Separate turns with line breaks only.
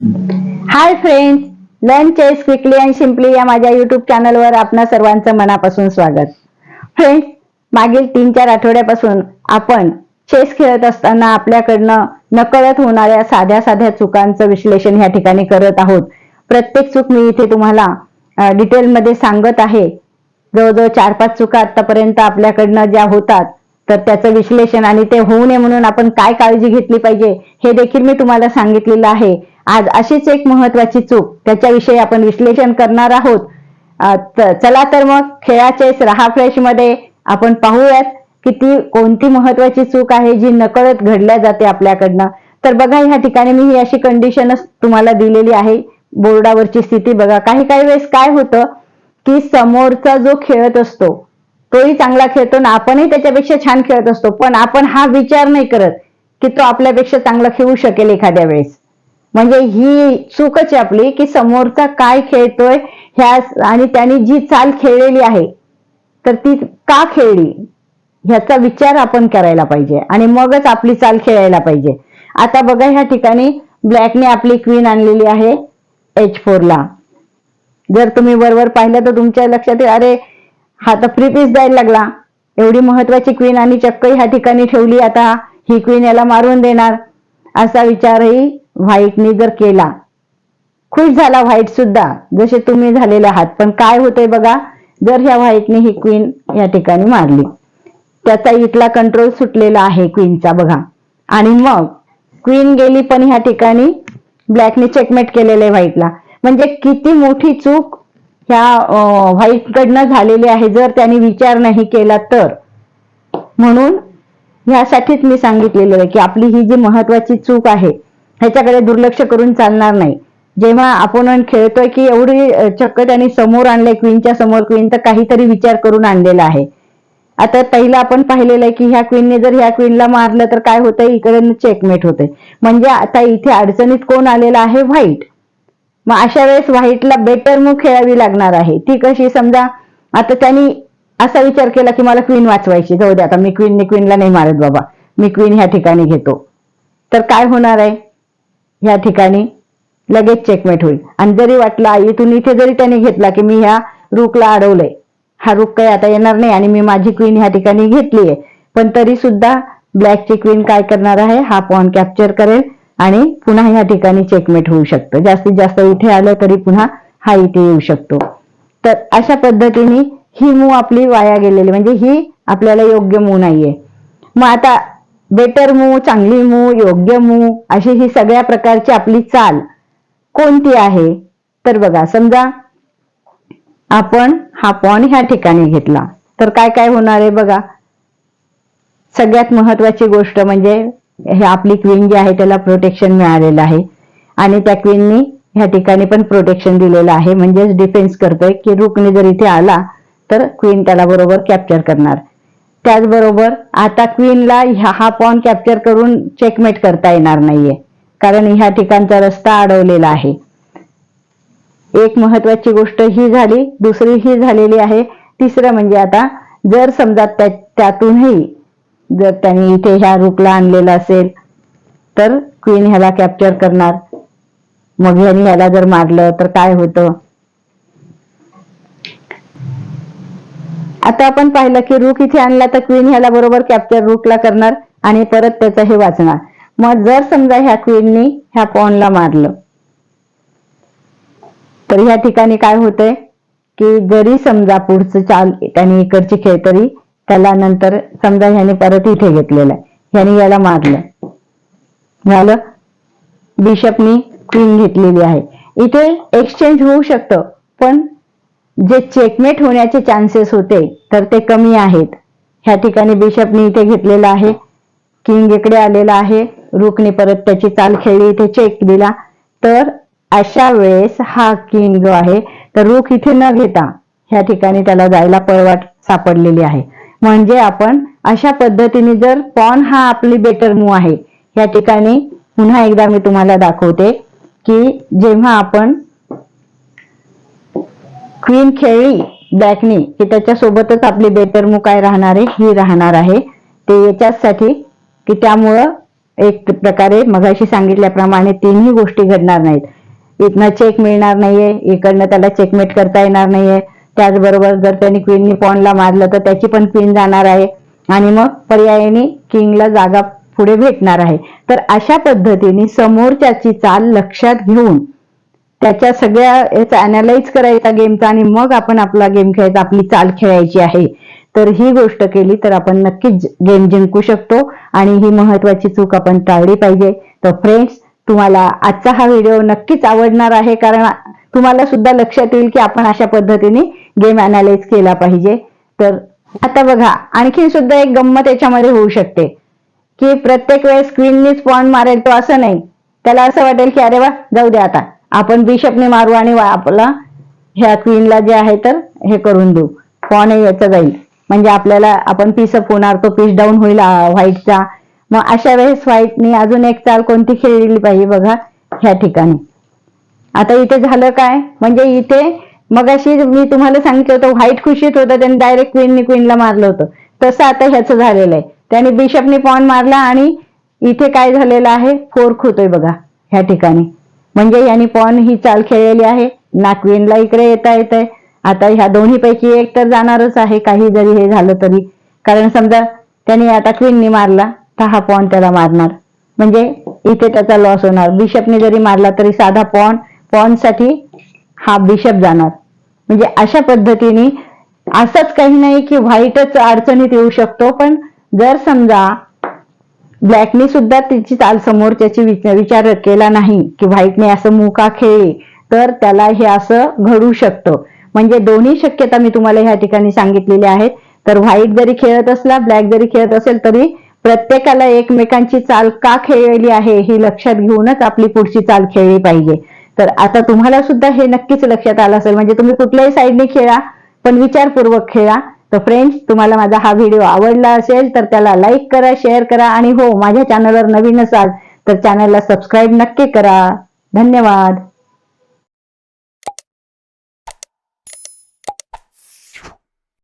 Hi friends learn chess quickly and simply या माझ्या YouTube चॅनलवर आपणा सर्वांचं मनापासून स्वागत. फ्रेंड्स मागील तीन चार आठवड्यापासून आपण चेस खेळत असताना आपल्याकडनं नकळत होणाऱ्या साध्या साध्या चुकांचं विश्लेषण ह्या ठिकाणी करत आहोत. प्रत्येक चूक मी इथे तुम्हाला डिटेलमध्ये सांगत आहे. जवळजवळ चार पाच चुका आतापर्यंत आपल्याकडनं ज्या होतात तर त्याचं विश्लेषण आणि ते होऊ नये म्हणून आपण काय काळजी घेतली पाहिजे हे देखील मी तुम्हाला सांगितलेलं आहे. आज अशीच एक महत्वाची चूक. त्याच्याविषयी आपण विश्लेषण करणार आहोत. चला तर मग खेळाचे रहा फ्रेशमध्ये आपण पाहूयात की ती कोणती महत्वाची चूक आहे जी नकळत घडल्या जाते आपल्याकडनं. तर बघा ह्या ठिकाणी मी ही अशी कंडिशनच तुम्हाला दिलेली आहे. बोर्डावरची स्थिती बघा. काही काही वेळेस काय होतं की समोरचा जो खेळत असतो तोही चांगला खेळतो ना आपणही त्याच्यापेक्षा छान खेळत असतो. पण आपण हा विचार नाही करत की तो आपल्यापेक्षा चांगला खेळू शकेल एखाद्या वेळेस. म्हणजे ही चूकच आहे आपली की समोरचा काय खेळतोय ह्या आणि त्याने जी चाल खेळलेली आहे तर ती का खेळली? ह्याचा विचार आपण करायला पाहिजे आणि मगच आपली चाल खेळायला पाहिजे. आता बघा ह्या ठिकाणी ब्लॅकने आपली क्वीन आणलेली आहे एच फोरला जर तुम्ही वरवर पाहिलं तर तुमच्या लक्षात येईल अरे हा तर फ्री पीस द्यायला लागला. एवढी महत्वाची क्वीन आणि चक्क ह्या ठिकाणी ठेवली आता ही क्वीन याला मारून देणार. असा विचारही व्हाईटने जर केला खुश झाला व्हाईट सुद्धा जसे तुम्ही झालेले आहात. पण काय होतंय बघा जर ह्या व्हाईटने ही क्वीन या ठिकाणी मारली त्याचा इथला कंट्रोल सुटलेला आहे क्वीनचा बघा. आणि मग क्वीन गेली पण ह्या ठिकाणी ब्लॅकने चेकमेट केलेले व्हाईटला. म्हणजे किती मोठी चूक ह्या व्हाईट कडनं झालेली आहे जर त्याने विचार नाही केला तर. म्हणून ह्यासाठीच मी सांगितलेलं आहे की आपली ही जी महत्वाची चूक आहे ह्याच्याकडे दुर्लक्ष करून चालणार नाही. जेव्हा आपण खेळतोय की एवढी चक्क त्यांनी समोर आणले क्वीनच्या समोर क्वीन तर काहीतरी विचार करून आणलेला आहे. आता पहिला आपण पाहिलेलं आहे की ह्या क्वीनने जर ह्या क्वीनला मारलं तर काय होतंय? इकडे चेकमेट होते. म्हणजे आता इथे अडचणीत कोण आलेला आहे? व्हाईट मग अशा वेळेस व्हाईटला बेटर मूव खेळावी लागणार आहे. ती कशी? समजा आता त्यांनी असा विचार केला की मला क्वीन वाचवायची. जाऊ दे आता मी क्वीनने क्वीनला नाही मारत बाबा. मी क्वीन ह्या ठिकाणी घेतो. तर काय होणार आहे? ह्या ठिकाणी लगेच चेकमेट होईल. आणि जरी वाटलं इथून इथे जरी त्याने घेतला की मी ह्या रुखला अडवलंय. हा रुख काही आता येणार नाही आणि मी माझी क्वीन ह्या ठिकाणी घेतलीये. पण तरी सुद्धा ब्लॅकची क्वीन काय करणार आहे? हा पॉन कॅप्चर करेल आणि पुन्हा ह्या ठिकाणी चेकमेट होऊ शकतं. जास्तीत जास्त इथे आलं तरी पुन्हा हा इथे येऊ शकतो. तर अशा पद्धतीने ही मूव आपली वाया गेलेली म्हणजे ही आपल्याला योग्य मूव नाहीये. मग आता बेटर मूव चांगली मूव योग्य मूव अशी ही सगळ्या प्रकारची आपली चाल कोणती आहे? तर बघा समजा आपण हा पॉन ह्या ठिकाणी घेतला. तर काय काय होणार आहे बघा? सगळ्यात महत्वाची गोष्ट म्हणजे हे आपली क्वीन जी आहे त्याला प्रोटेक्शन मिळालेलं आहे. आणि त्या क्वीननी ह्या ठिकाणी पण प्रोटेक्शन दिलेलं आहे. म्हणजेच डिफेन्स करतोय की रुकने जर इथे आला तर क्वीन त्याला बरोबर कॅप्चर करणार. त्याचबरोबर आता क्वीनला ह्या हा पॉन कॅप्चर करून चेकमेट करता येणार नाहीये. कारण ह्या ठिकाणचा रस्ता अडवलेला आहे. एक महत्वाची गोष्ट ही झाली दुसरी ही झालेली आहे. तिसरं म्हणजे आता जर समजा त्यातूनही जर त्यांनी इथे ह्या रूपला आणलेला असेल तर क्वीन ह्याला कॅप्चर करणार. मग ह्याने ह्याला जर मारलं तर काय होतं? आता आपण पाहिलं की रूक इथे आणला तर क्वीन ह्याला बरोबर कॅप्चर रूकला करणार आणि परत त्याचं हे वाचणार. मग जर समजा ह्या क्वीननी ह्या पॉनला मारलं तर ह्या ठिकाणी काय होतंय? की जरी समजा पुढचं चाल त्याने इकडची खेळ तरी त्याला नंतर समजा ह्याने परत इथे घेतलेलं आहे. ह्याने याला मारलं. झालं? बिशपनी क्वीन घेतलेली आहे. इथे एक्सचेंज होऊ शकतं पण जे चेकमेट होण्याचे चान्सेस होते तर ते कमी आहेत. ह्या ठिकाणी बिशपनी इथे घेतलेला आहे. किंग इकडे आलेला आहे. रुकने परत त्याची चाल खेळली इथे चेक दिला. तर अशा वेळेस हा किंग जो आहे तर रुख इथे न घेता ह्या ठिकाणी त्याला जायला पळवाट सापडलेली आहे. म्हणजे आपण अशा पद्धतीने जर पॉन हा आपली बेटर मूव आहे ह्या ठिकाणी पुन्हा एकदा मी तुम्हाला दाखवते की जेव्हा आपण क्वीन खेळली ब्लॅकनी की त्याच्यासोबतच आपली बेटर काय राहणार आहे ही राहणार आहे. ते याच्यासाठी की त्यामुळं एक प्रकारे मगाशी सांगितल्याप्रमाणे तीनही गोष्टी घडणार नाहीत. इथनं चेक मिळणार नाहीये इकडनं त्याला चेकमेट करता येणार नाहीये. त्याचबरोबर जर त्यांनी क्वीननी पॉनला मारलं तर त्याची पण क्वीन जाणार आहे. आणि मग पर्यायाने किंगला जागा पुढे भेटणार आहे. तर अशा पद्धतीने समोरच्याची चाल लक्षात घेऊन त्याच्या सगळ्या याचा अनालाइज करायचा गेमचा आणि मग आपण आपला गेम खेळायचा आपली चाल खेळायची आहे. तर ही गोष्ट केली तर आपण नक्कीच गेम जिंकू शकतो आणि ही महत्वाची चूक आपण टाळली पाहिजे. तर फ्रेंड्स तुम्हाला आजचा हा व्हिडिओ नक्कीच आवडणार आहे कारण तुम्हाला सुद्धा लक्षात येईल की आपण अशा पद्धतीने गेम अनालाइज केला पाहिजे. तर आता बघा आणखी सुद्धा एक गंमत याच्यामध्ये होऊ शकते. की प्रत्येक वेळेस क्वीननीच पॉन मारेल तो असं नाही. त्याला असं वाटेल की अरे वा जाऊ दे आता. आपण बिशपने मारू आणि आपला ह्या क्वीनला जे आहे तर हे करून देऊ. पॉन याचं जाईल. म्हणजे आपल्याला आपण पीस अप होणार तो पीस डाऊन होईल व्हाईटचा मग अशा वेळेस व्हाईटनी अजून एक चाल कोणती खेळली पाहिजे बघा ह्या ठिकाणी. आता इथे झालं काय? म्हणजे इथे मगाशी मी तुम्हाला सांगितलं होतं व्हाईट खुशीत होतं त्यांनी डायरेक्ट क्वीननी क्वीनला मारलं होतं. तसं आता ह्याचं झालेलं आहे. त्याने बिशपने पॉन मारला आणि इथे काय झालेलं आहे? फोर्क होतोय बघा ह्या ठिकाणी. म्हणजे यांनी पण ही चाल खेळलेली आहे. ना इकडे येता येत आहे आता ह्या दोन्हीपैकी एक तर जाणारच आहे. काही जरी हे झालं तरी. कारण समजा त्याने आता क्वीननी मारला तर हा पॉन त्याला मारणार. म्हणजे इथे त्याचा लॉस होणार. बिशपने जरी मारला तरी साधा पॉन पॉनसाठी हा बिशप जाणार. म्हणजे अशा पद्धतीने असंच काही नाही की व्हाईटच अडचणीत येऊ शकतो. पण जर समजा ब्लॅकने सुद्धा तिची चाल समोरच्याची विचार केला नाही की व्हाईटने असं मुका खेळली तर त्याला हे असं घडू शकतं. म्हणजे दोन्ही शक्यता मी तुम्हाला ह्या ठिकाणी सांगितलेल्या आहेत. तर व्हाईट जरी खेळत असला ब्लॅक जरी खेळत असेल तरी प्रत्येकाला एकमेकांची चाल का खेळलेली आहे ही लक्षात घेऊनच आपली पुढची चाल खेळली पाहिजे. तर आता तुम्हाला सुद्धा हे नक्कीच लक्षात आलं असेल. म्हणजे तुम्ही कुठल्याही साईडने खेळा पण विचारपूर्वक खेळा. तर फ्रेंड्स तुम्हाला माझा हा व्हिडिओ आवडला असेल तर त्याला लाईक करा शेअर करा आणि हो माझ्या चॅनलवर नवीन असाल तर चॅनलला सबस्क्राईब नक्की करा. धन्यवाद.